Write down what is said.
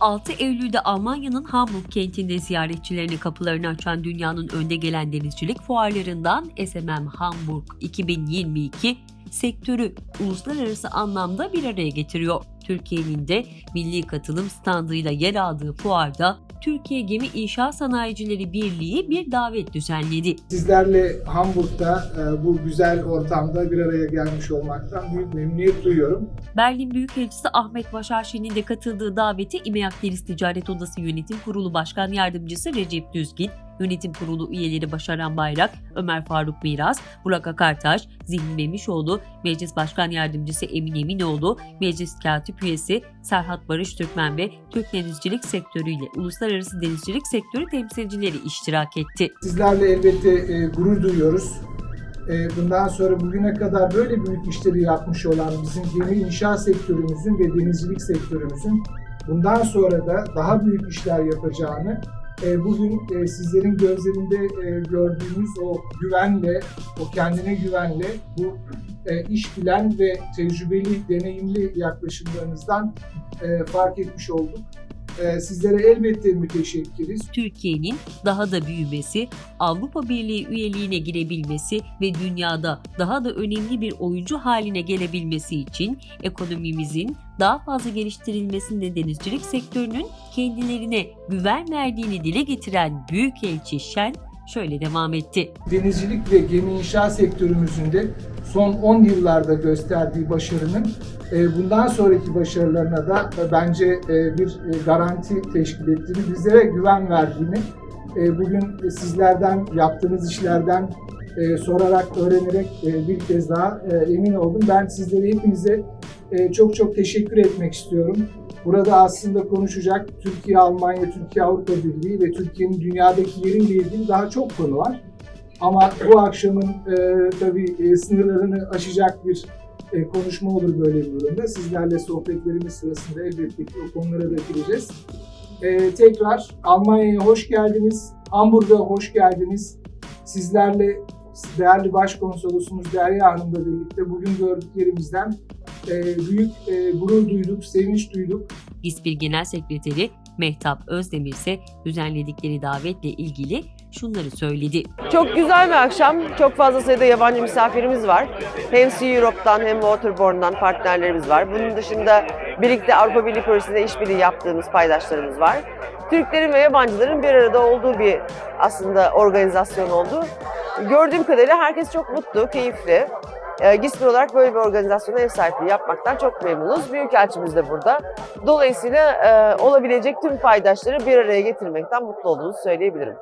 6 Eylül'de Almanya'nın Hamburg kentinde ziyaretçilerine kapılarını açan dünyanın önde gelen denizcilik fuarlarından SMM Hamburg 2022 sektörü uluslararası anlamda bir araya getiriyor. Türkiye'nin de milli katılım standıyla yer aldığı fuarda Türkiye Gemi İnşaat Sanayicileri Birliği bir davet düzenledi. Sizlerle Hamburg'da e, bu güzel ortamda bir araya gelmiş olmaktan büyük memnuniyet duyuyorum. Berlin Büyükelçisi Ahmet Başarşen'in de katıldığı davete İMEAK Deniz Ticaret Odası Yönetim Kurulu Başkan Yardımcısı Recep Düzgin, Yönetim Kurulu üyeleri Başaran Bayrak, Ömer Faruk Miras, Burak Akartaş, Zihni Memişoğlu, Meclis Başkan Yardımcısı Emin Eminoğlu, Meclis Katip Üyesi Serhat Barış Türkmen ve Türk denizcilik sektörüyle uluslararası denizcilik sektörü temsilcileri iştirak etti. Sizlerle elbette e, gurur duyuyoruz. E, bundan sonra bugüne kadar böyle büyük işleri yapmış olan bizim gemi inşaat sektörümüzün ve denizcilik sektörümüzün bundan sonra da daha büyük işler yapacağını e, bugün e, sizlerin gözlerinde e, gördüğümüz o güvenle, o kendine güvenle bu e, iş bilen ve tecrübeli, deneyimli yaklaşımlarınızdan e, fark etmiş olduk. E, sizlere elbette müteşekkiriz. Türkiye'nin daha da büyümesi, Avrupa Birliği üyeliğine girebilmesi ve dünyada daha da önemli bir oyuncu haline gelebilmesi için ekonomimizin daha fazla geliştirilmesinde denizcilik sektörünün kendilerine güven verdiğini dile getiren Büyükelçi Şen şöyle devam etti. denizcilik ve gemi inşaat sektörümüzün de son 10 yıllarda gösterdiği başarının e, bundan sonraki başarılarına da bence e, bir e, garanti teşkil ettiğini, bizlere güven verdiğini bugün sizlerden, yaptığınız işlerden sorarak, öğrenerek bir kez daha emin oldum. Ben sizlere hepinize çok çok teşekkür etmek istiyorum. Burada aslında konuşacak Türkiye, Almanya, Türkiye, Avrupa Birliği ve Türkiye'nin dünyadaki yeriyle ilgili daha çok konu var. Ama bu akşamın e, tabii e, sınırlarını aşacak bir e, konuşma olur böyle bir durumda. Sizlerle sohbetlerimiz sırasında elbette ki o konulara da gireceğiz. E, tekrar Almanya'ya hoş geldiniz. Hamburg'a hoş geldiniz. Sizlerle değerli Başkonsolosumuz Derya Hanım'la birlikte bugün gördüklerimizden büyük e, gurur duyduk, sevinç duyduk. İSPİR Genel Sekreteri Mehtap Özdemir ise düzenledikleri davetle ilgili şunları söyledi. Çok güzel bir akşam. Çok fazla sayıda yabancı misafirimiz var. Hem Sea Europe'dan hem Waterborne'dan partnerlerimiz var. Bunun dışında birlikte Avrupa Birliği projesinde işbirliği yaptığımız paydaşlarımız var. Türklerin ve yabancıların bir arada olduğu bir aslında organizasyon oldu. Gördüğüm kadarıyla herkes çok mutlu, keyifli. E, olarak böyle bir organizasyona ev sahipliği yapmaktan çok memnunuz. Büyükelçimiz de burada. Dolayısıyla e, olabilecek tüm paydaşları bir araya getirmekten mutlu olduğumuzu söyleyebilirim.